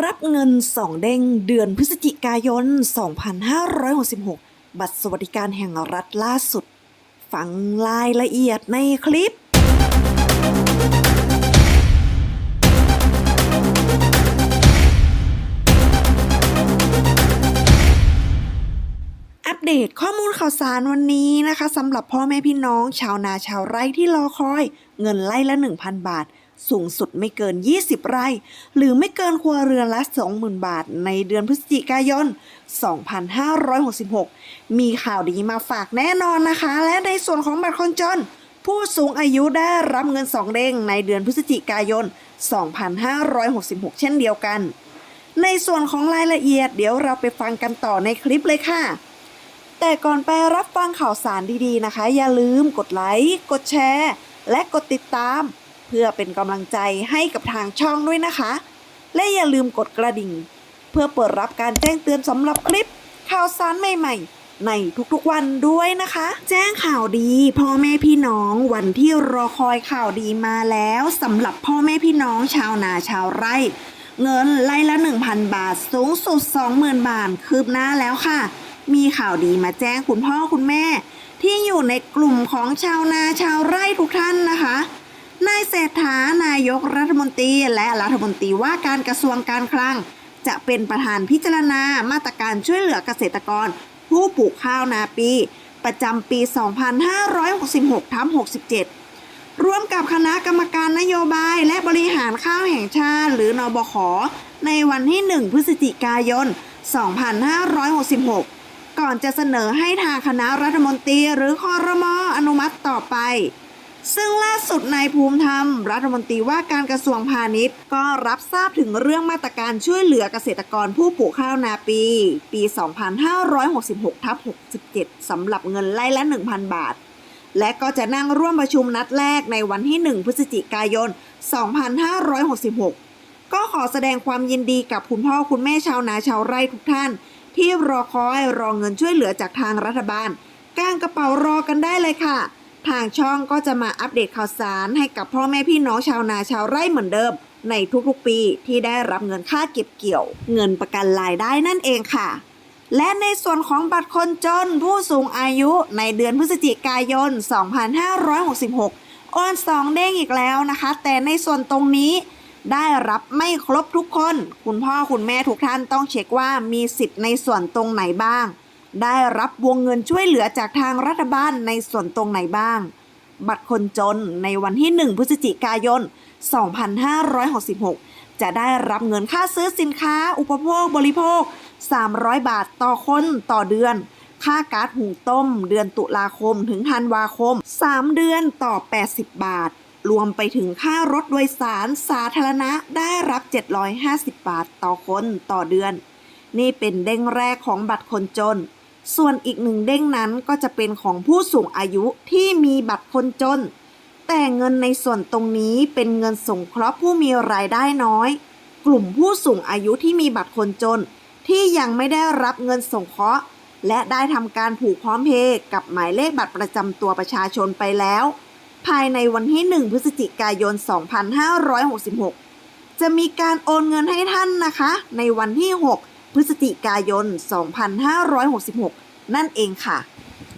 รับเงินสองเด้งเดือนพฤศจิกายน 2566 บัตรสวัสดิการแห่งรัฐล่าสุด ฟังรายละเอียดในคลิปอัปเดตข้อมูลข่าวสารวันนี้นะคะสำหรับพ่อแม่พี่น้องชาวนาชาวไร่ที่รอคอย เงินไร่ละ 1,000 บาท สูงสุดไม่เกิน 20 ไร่ หรือไม่เกินครัวเรือนละ 20,000 บาท ในเดือนพฤศจิกายน 2566 มีข่าวดีมาฝากแน่นอนนะคะ และในส่วนของบัตรคนจน ผู้สูงอายุได้รับเงินสองเด้งในเดือนพฤศจิกายน 2566 เช่นเดียวกัน ในส่วนของรายละเอียดเดี๋ยวเราไปฟังกันต่อในคลิปเลยค่ะแต่ก่อนไปรับฟังข่าวสารดีๆนะคะ อย่าลืมกดไลค์ กดแชร์ และกดติดตาม พื่อเป็นกำลังใจให้กับทางช่องด้วยนะคะ และอย่าลืมกดกระดิ่ง เพื่อเปิดรับการแจ้งเตือนสำหรับคลิป ข่าวสารใหม่ๆ ในทุกๆวันด้วยนะคะ แจ้งข่าวดีพ่อแม่พี่น้องวันที่รอคอยข่าวดีมาแล้วสำหรับพ่อแม่พี่น้องชาวนาชาวไร่ เงินไล่ละ 1,000 บาทสูงสุด 20,000 บาทคืบหน้าแล้วค่ะ มีข่าวดีมาแจ้งคุณพ่อคุณแม่ ที่อยู่ในกลุ่มของชาวนาชาวไร่ทุกท่านนะคะ นายเศรษฐานายกรัฐมนตรี และรัฐมนตรีว่าการกระทรวงการคลัง จะเป็นประธานพิจารณามาตรการช่วยเหลือเกษตรกร ผู้ปลูกข้าวนาปี ประจำปี 2566ทับ67 ร่วมกับคณะกรรมการนโยบายและบริหารข้าวแห่งชาติ หรือนบขในวันที่ 1 พฤศจิกายน 2566 ก่อนจะเสนอให้ทางคณะรัฐมนตรีหรือคอรมออนุมัติต่อไป ซึ่งล่าสุดนายภูมิธรรม รัฐมนตรีว่าการกระทรวงพาณิชย์ ก็รับทราบถึงเรื่องมาตรการช่วยเหลือเกษตรกรผู้ปลูกข้าวนาปี ปี 2566ทับ67 สำหรับเงินไล่ละ 1,000 บาท และก็จะนั่งร่วมประชุมนัดแรกในวันที่ 1 พฤศจิกายน 2566 ก็ขอแสดงความยินดีกับคุณพ่อคุณแม่ชาวนาชาวไร่ทุกท่าน ที่รอคอยรอเงินช่วยเหลือจากทางรัฐบาลก้างกระเป๋ารอกันได้เลยค่ะ ทางช่องก็จะมาอัปเดตข่าวสารให้กับพ่อแม่พี่น้องชาวนาชาวไร่เหมือนเดิม ในทุกๆปีที่ได้รับเงินค่าเก็บเกี่ยว เงินประกันรายได้นั่นเองค่ะ และในส่วนของบัตรคนจนผู้สูงอายุในเดือนพฤศจิกายน 2566 โอนสองเด้งอีกแล้วนะคะ แต่ในส่วนตรงนี้ได้รับไม่ครบทุกคน คุณพ่อคุณแม่ทุกท่านต้องเช็คว่ามีสิทธิ์ในส่วนตรงไหนบ้าง ได้รับวงเงินช่วยเหลือจากทางรัฐบาลในส่วนตรงไหนบ้าง บัตรคนจนในวันที่ 1 พฤศจิกายน 2566 จะได้รับเงินค่าซื้อสินค้า อุปโภคบริโภค 300 บาทต่อคนต่อเดือน ค่าก๊าซหุงต้ม เดือนตุลาคมถึงธันวาคม 3 เดือนต่อ 80 บาท รวมไปถึงค่ารถโดยสารสาธารณะได้รับ 750 บาทต่อคนต่อเดือน นี่เป็นเด้งแรกของบัตรคนจน ส่วนอีกหนึ่งเด้งนั้นก็จะเป็นของผู้สูงอายุที่มีบัตรคนจน แต่เงินในส่วนตรงนี้เป็นเงินสงเคราะห์ผู้มีรายได้น้อย กลุ่มผู้สูงอายุที่มีบัตรคนจน ที่ยังไม่ได้รับเงินสงเคราะห์ และได้ทำการผูกพร้อมเพย์กับหมายเลขบัตรประจำตัวประชาชนไปแล้ว ภายในวันที่ 1 พฤศจิกายน 2566 จะมีการโอนเงินให้ท่านนะคะ ในวันที่ 6 พฤศจิกายน 2566 นั่นเองค่ะ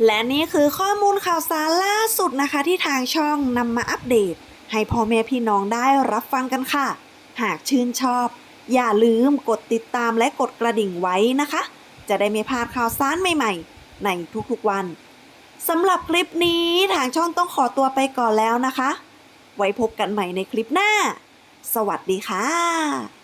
และนี่คือข้อมูลข่าวสารล่าสุดนะคะ ที่ทางช่องนำมาอัปเดต ให้พ่อแม่พี่น้องได้รับฟังกันค่ะ หากชื่นชอบ อย่าลืมกดติดตามและกดกระดิ่งไว้นะคะ จะได้ไม่พลาดข่าวสารใหม่ๆ ในทุกๆวันสำหรับคลิปนี้ทางช่องต้องขอตัวไปก่อนแล้วนะคะ ไว้พบกันใหม่ในคลิปหน้า สวัสดีค่ะ